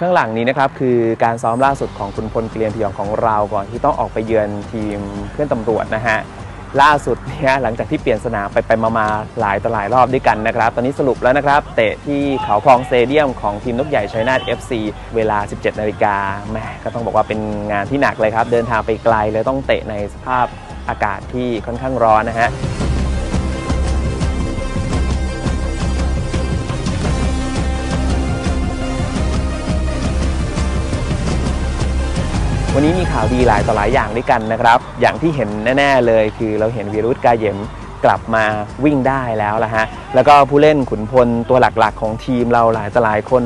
ข้างหลังนี้นะครับคือการซ้อมล่าสุดของคุณพลเกลียนพยองของเราก่อนที่ต้องออกไปเยือนทีมเพื่อนตำรวจนะฮะล่าสุดเนี่ยหลังจากที่เปลี่ยนสนามไปไปมามาหลายต่อหลายรอบด้วยกันนะครับ ตอนนี้สรุปแล้วนะครับ เตะที่เขาคลองสเตเดียมของทีมนกใหญ่ชัยนาท FC เวลา 17 นาฬิกาแม่ก็ต้องบอกว่าเป็นงานที่หนักเลยครับ เดินทางไปไกลเลยต้องเตะในสภาพอากาศที่ค่อนข้างร้อนนะฮะ วันนี้มีข่าวดีหลายต่อหลายอย่างด้วยกันนะครับ อย่างที่เห็นแน่ๆเลย คือเราเห็นวีรุธกาเยมกลับมาวิ่งได้แล้วละฮะ แล้วก็ผู้เล่นขุนพลตัวหลักๆ ของทีมเราหลายต่อหลายคน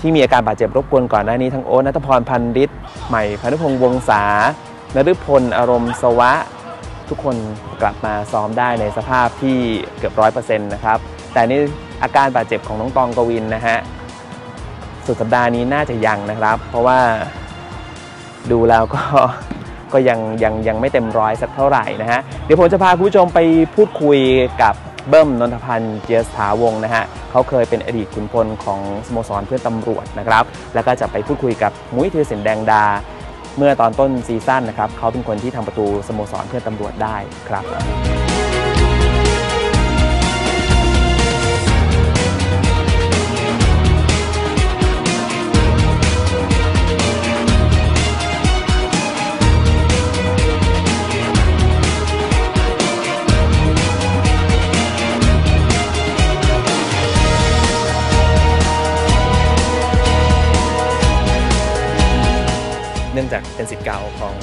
ที่มีอาการบาดเจ็บรบกวนก่อนหน้านี้ทั้งโอ๊ตนัทพรพันธ์ฤทธิ์ใหม่พานุพงษ์วงศานฤพลอารมณ์สวะ ทุกคนกลับมาซ้อมได้ในสภาพที่เกือบร้อยเปอร์เซ็นต์นะครับ แต่นี่อาการบาดเจ็บของน้องตองกวินนะฮะ สุดสัปดาห์นี้น่าจะยังนะครับ เพราะว่า ดูแล้วก็ก็ยังยังยังไม่เต็มร้อยสักเท่าไหร่นะฮะ เดี๋ยวผมจะพาคุณผู้ชมไปพูดคุยกับเบิ้มนนทพันธ์เจียสถาวงนะฮะเขาเคยเป็นอดีตขุนพลของสโมสรเพื่อนตำรวจนะครับ แล้วก็จะไปพูดคุยกับมุ้ยธีรศิลแดงดา เมื่อตอนต้นซีซั่นนะครับเขาเป็นคนที่ทำประตูสโมสรเพื่อนตำรวจได้ครับ เนื่องจากเป็นสิทธิ์เก่าของ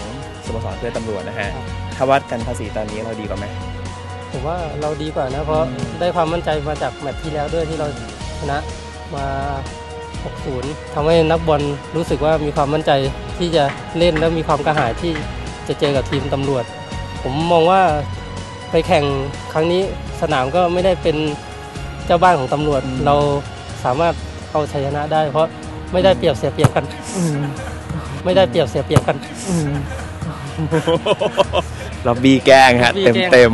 สโมสรเพื่อนตำรวจนะฮะ ถ้าวัดกันภาษีตอนนี้เราดีกว่าไหมผมว่าเราดีกว่านะ เพราะได้ความมั่นใจมาจากแมตช์ที่แล้วด้วยที่เราชนะมา 6-0ทำให้นักบอลรู้สึกว่ามีความมั่นใจที่จะเล่นและมีความกระหายที่จะเจอกับทีมตำรวจ ผมมองว่าไปแข่งครั้งนี้สนามก็ไม่ได้เป็นเจ้าบ้านของตำรวจ เราสามารถเอาชัยชนะได้ เพราะไม่ได้เปรียบเสียเปรียบกัน ไม่ได้เปรียบเสียเปรียบกันล็อบบี้แกล้งฮะล็อบบี้เต็มแกล้งเต็ม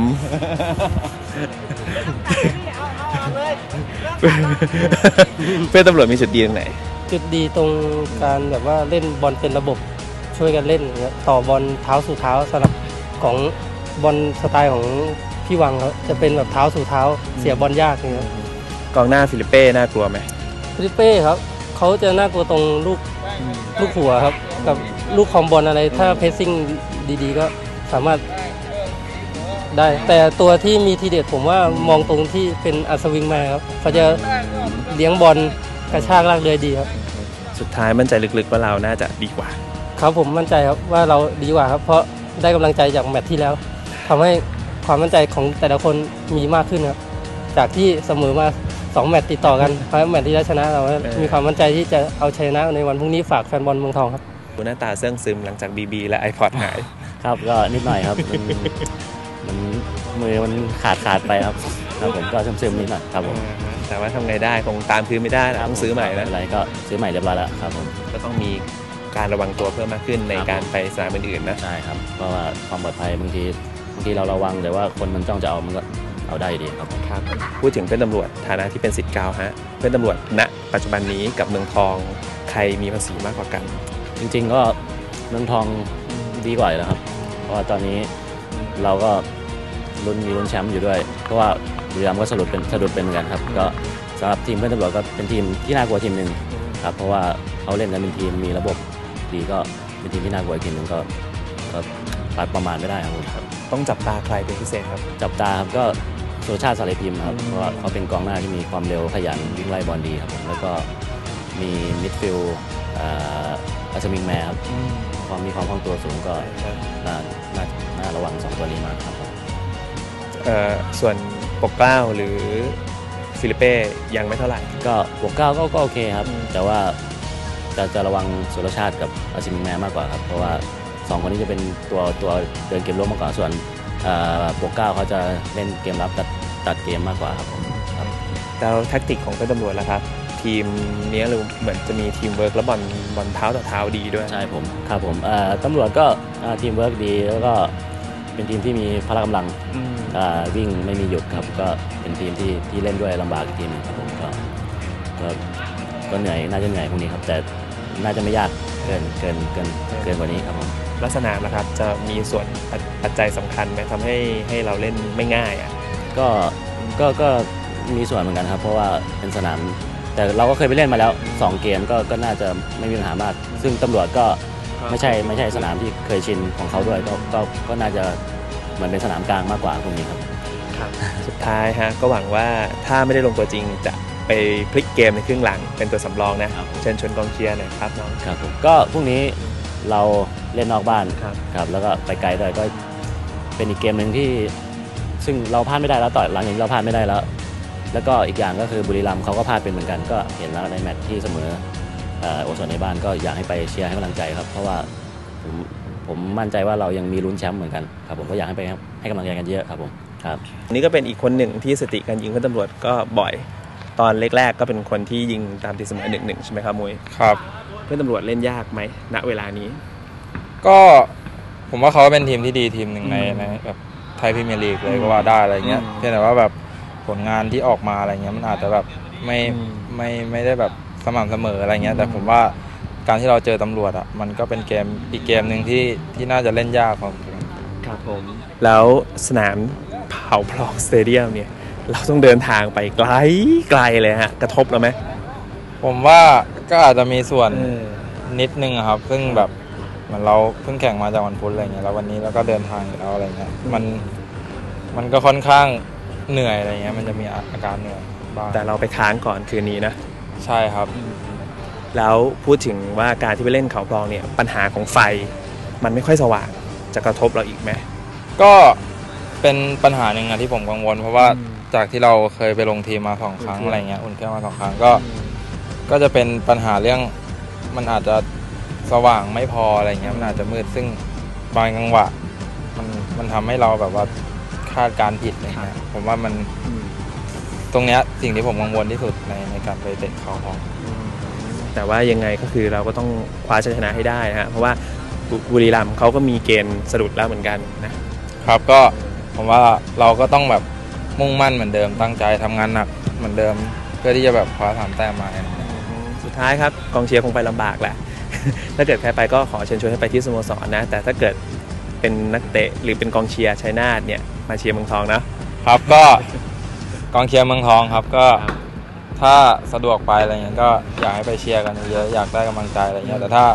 เพื่อนตำรวจมีจุดดีตรงไหน จุดดีตรงการแบบว่าเล่นบอลเป็นระบบช่วยกันเล่นอย่างเงี้ยต่อบอลเท้าสู่เท้าสำหรับของบอลสไตล์ของพี่วังเขาจะเป็นแบบเท้าสู่เท้าเสียบอลยากอย่างเงี้ยกองหน้าฟิลิปเป้น่ากลัวไหมฟิลิปเป้ครับเขาจะน่ากลัวตรงลูก ลูกหัวครับ กับลูกคอมบอลอะไร ถ้าเพสซิ่งดีๆ ก็สามารถได้ แต่ตัวที่มีทีเด็ดผมว่ามองตรงที่เป็นอัศวิงมาครับเขาจะเลี้ยงบอลกระชากลากเรือดีครับ สุดท้ายมั่นใจลึกๆว่าเราน่าจะดีกว่า ครับผมมั่นใจครับว่าเราดีกว่าครับ เพราะได้กำลังใจจากแมตช์ที่แล้วทำให้ความมั่นใจของแต่ละคนมีมากขึ้นครับ จากที่เสมอมา สองแมตช์ติดต่อกันเพราะแมตช์ที่แล้วชนะเราก็มีความมั่นใจที่จะเอาชยชนะในวันพรุ่งนี้ฝากแฟนบอลเมืองทองครับหน้าตาเสื่องซึมหลังจากบีบีและไอพอดหาย ครับก็นิดหน่อยครับมันมันมือมันขาดขาดไปครับครับผมก็ซึมๆนิดหน่อยครับผมแต่ว่าทำไงได้คงตามคืนไม่ได้นะต้องซื้อใหม่ไเป็นนะไรก็ซื้อใหม่เรียบร้อยแล้วครับผมก็ต้องมีการระวังตัวเพิ่มมากขึ้นในครับการไปสนามอื่นๆนะใช่ครับเพราะว่าความปลอดภัยบางทีบางทีเราระวังแต่ว่าคนมันจ้องจะเอามันก็ เอาได้อยู่ดีครับผมครับพูดถึงเพื่อนตำรวจฐานะที่เป็นสิทธิ์เก่าฮะเพื่อนตำรวจณปัจจุบันนี้กับเมืองทองใครมีภาษีมากกว่ากัน จริง ๆ ก็เมืองทองดีกว่าอยู่แล้วครับ เพราะว่าตอนนี้เราก็ลุ้นมีลุ้นแชมป์อยู่ด้วย เพราะว่าบุรีรัมย์ก็สะดุดเป็นสะดุดเป็นเหมือนกันครับ ก็สำหรับทีมเพื่อนตำรวจก็เป็นทีมที่น่ากลัวทีมหนึ่งครับ เพราะว่าเขาเล่นกันเป็นทีมมีระบบดีก็เป็นทีมที่น่ากลัวอีกทีมหนึ่งก็ก็ประมาณไม่ได้ครับผม ต้องจับตาใครเป็นพิเศษครับ จับตาครับก็สุรชาติสารพิมพ์ครับเพราะว่าเขาเป็นกองหน้าที่มีความเร็วขยันวิ่งไล่บอลดีครับผมแล้วก็มีมิดฟิลด์อ่าอัศมิงแมร์ครับความมีความคล่องตัวสูงก็น่าน่าน่าระวังสองตัวนี้มากครับผมเอ่อส่วนปกเกล้าหรือฟิลิปเป้ยังไม่เท่าไหร่ ก็บวกเก้าก็ก็โอเคครับอืมแต่ว่าจะจะระวังสุรชาติกับอัศมิงแมร์มากกว่าครับ เพราะว่า สองคนนี้จะเป็นตัวตัวเดินเกมร่วมมากกว่าส่วนอ่าบวกเก้าเขาจะเล่นเกมรับตัดตัดเกมมากกว่าครับผมครับแล้วแท็กติกของเพื่อนตำรวจล่ะครับ ทีมเนี้ยเราเหมือนจะมีทีมเวิร์กและบอลบอลเท้าต่อเท้าดีด้วยใช่ผมครับผมเอ่อตำรวจก็อ่าทีมเวิร์กดีแล้วก็เป็นทีมที่มีพละกำลังอืมอ่าวิ่งไม่มีหยุดครับก็เป็นทีมที่ที่เล่นด้วยลำบากอีกทีมหนึงครับผมก็ก็ก็เหนื่อยน่าจะเหนื่อยพวกนี้ครับแต่น่าจะไม่ยากเกินเกินเกินเกินกว่านี้ครับผม ลักษณะนะครับจะมีส่วนปัจปัจจัยสำคัญไหมทำให้ให้เราเล่นไม่ง่ายอะก็ก็ก็มีส่วนเหมือนกันครับ เพราะว่าเป็นสนามแต่เราก็เคยไปเล่นมาแล้ว 2 เกมก็ก็น่าจะไม่มีปัญหามาก ซึ่งตำรวจก็ไม่ใช่ไม่ใช่สนามที่เคยชินของเขาด้วยก็ก็ก็น่าจะเหมือนเป็นสนามกลางมากกว่าพวกนี้ครับครับ สุดท้ายฮะก็หวังว่าถ้าไม่ได้ลงตัวจริงจะไปพลิกเกมในครึ่งหลังเป็นตัวสำรองนะครับเชิญชวนกองเชียร์หน่อยครับน้องครับผมก็พรุ่งนี้ เราเล่นนอกบ้านครับ ครับแล้วก็ไปไกลด้วยก็เป็นอีกเกมหนึ่งที่ ซึ่งเราพลาดไม่ได้แล้วต่อหลังจากนี้เราพลาดไม่ได้แล้ว แล้วก็อีกอย่างก็คือบุรีรัมย์เขาก็พลาดเป็นเหมือนกัน ก็เห็นแล้วในแมตช์ที่เสมอเอ่อโอสถในบ้านก็อยากให้ไปเชียร์ให้กำลังใจครับ เพราะว่าผมผมมั่นใจว่าเรายังมีลุ้นแชมป์เหมือนกันครับผมก็อยากให้ไปให้กำลังใจกันเยอะครับผมครับ อันนี้ก็เป็นอีกคนหนึ่งที่สติการยิงเพื่อนตำรวจก็บ่อย ตอนแรกๆก็เป็นคนที่ยิงตามตีเสมอหนึ่งหนึ่งใช่ไหมครับมุยครับ เพื่อนตำรวจเล่นยากไหมณเวลานี้ ก็ผมว่าเขาเป็นทีมที่ดีทีมหนึ่งในอืมในแบบไทยพรีเมียร์ลีกเลยก็ว่าได้อะไรเงี้ยอืมเพียงแต่ว่าแบบผลงานที่ออกมาอะไรเงี้ยมันอาจจะแบบไม่อืมไม่ไม่ได้แบบสม่ำเสมออะไรเงี้อืยมแต่ผมว่าการที่เราเจอตำรวจอะมันก็เป็นเกมอีกเกมหนึ่งที่ที่น่าจะเล่นยากของผมครับผม แล้วสนามเผาพลองสเตเดียมเนี่ย เราต้องเดินทางไปไกลไกลเลยฮะ กระทบเราไหมผมว่า ก็อาจจะมีส่วนเออนิดนึงอะครับ ซึ่งแบบเหมือนเราเพิ่งแข่งมาจากวันพุธอะไรเงี้ยแล้ววันนี้เราก็เดินทางอยู่แล้วอะไรเงี้ยมันมันก็ค่อนข้างเหนื่อยอะไรเงี้ย มันจะมีอาการเหนื่อยบ้างแต่เราไปค้างก่อนคืนนี้นะ ใช่ครับ แล้วพูดถึงว่าการที่ไปเล่นเขาพลองเนี่ยปัญหาของไฟมันไม่ค่อยสว่างจะกระทบเราอีกไหม ก็เป็นปัญหาหนึ่งอะที่ผมกังวล เพราะว่าอืมจากที่เราเคยไปลงทีมมาสองครั้งอุ่นเครื่องอะไรเงี้ยอุ่นเครื่องมาสองครั้งก็ ก็จะเป็นปัญหาเรื่องมันอาจจะสว่างไม่พออะไรเงี้ยมันอาจจะมืดซึ่งบางจังหวะมันมันทำให้เราแบบว่าคาดการณ์ผิดอะไรเงี้ยผมว่ามันตรงเนี้ยสิ่งที่ผมกังวลที่สุดในในการไปเตะเขาของ แต่ว่ายังไงก็คือเราก็ต้องคว้าชัยชนะให้ได้นะฮะเพราะว่าบุบุรีรัมย์เขาก็มีเกณฑ์สะดุดแล้วเหมือนกันนะครับก็ผมว่าเราก็ต้องแบบมุ่งมั่นเหมือนเดิมตั้งใจทำงานหนักเหมือนเดิม เพื่อที่จะแบบคว้าสามแต้มมาอะไรเงี้ยสุด ท้ายครับกองเชียร์คงไปลำบากแหละ ถ้าเกิดใครไปก็ขอเชิญชวนให้ไปที่สโมสรนะ แต่ถ้าเกิดเป็นนักเตะหรือเป็นกองเชียร์ชัยนาทเนี่ยมาเชียร์เมืองทองนะครับก็กองเชียร์เมืองทองครับก็ถ้าสะดวกไปอะไรเงี้ยก็อยากให้ไปเชียร์กันเยอะอยากได้กำลังใจอะไรเงี้ยแต่ถ้า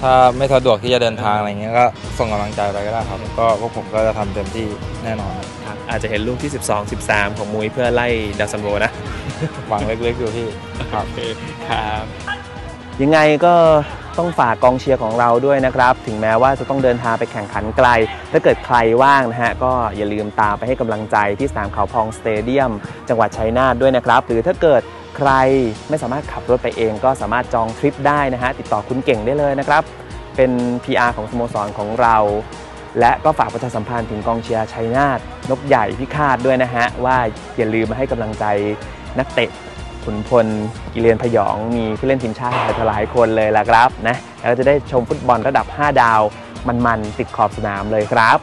ถ้าไม่สะดวกที่จะเดินทางอะไรเงี้ยก็ส่งกำลังใจไปก็ได้ครับ ก็พวกผมก็จะทำเต็มที่แน่นอนครับอาจจะเห็นลูกที่ 12 13 ของมุยเพื่อไล่ดาวซันโวนะ หวังเล็กๆอยู่ที่ครับครับยังไงก็ต้องฝากกองเชียร์ของเราด้วยนะครับ ถึงแม้ว่าจะต้องเดินทางไปแข่งขันไกล ถ้าเกิดใครว่างนะฮะ ก็อย่าลืมตามไปให้กำลังใจที่สนามเขาพองสเตเดียม จังหวัดชัยนาทด้วยนะครับ หรือถ้าเกิดใครไม่สามารถขับรถไปเองก็สามารถจองทริปได้นะฮะ ติดต่อคุณเก่งได้เลยนะครับ เป็น PR ของสโมสรของเรา และก็ฝากประชาสัมพันธ์ถึงกองเชียร์ชัยนาทนกใหญ่พิฆาตด้วยนะฮะว่าอย่าลืมมาให้กำลังใจ นักเตะขุนพลกิเลนพยอง มีผู้เล่นทีมชาติไทยหลายคนเลยล่ะครับนะแล้วจะได้ชมฟุตบอลระดับ 5 ดาว มันๆติดขอบสนามเลยครับ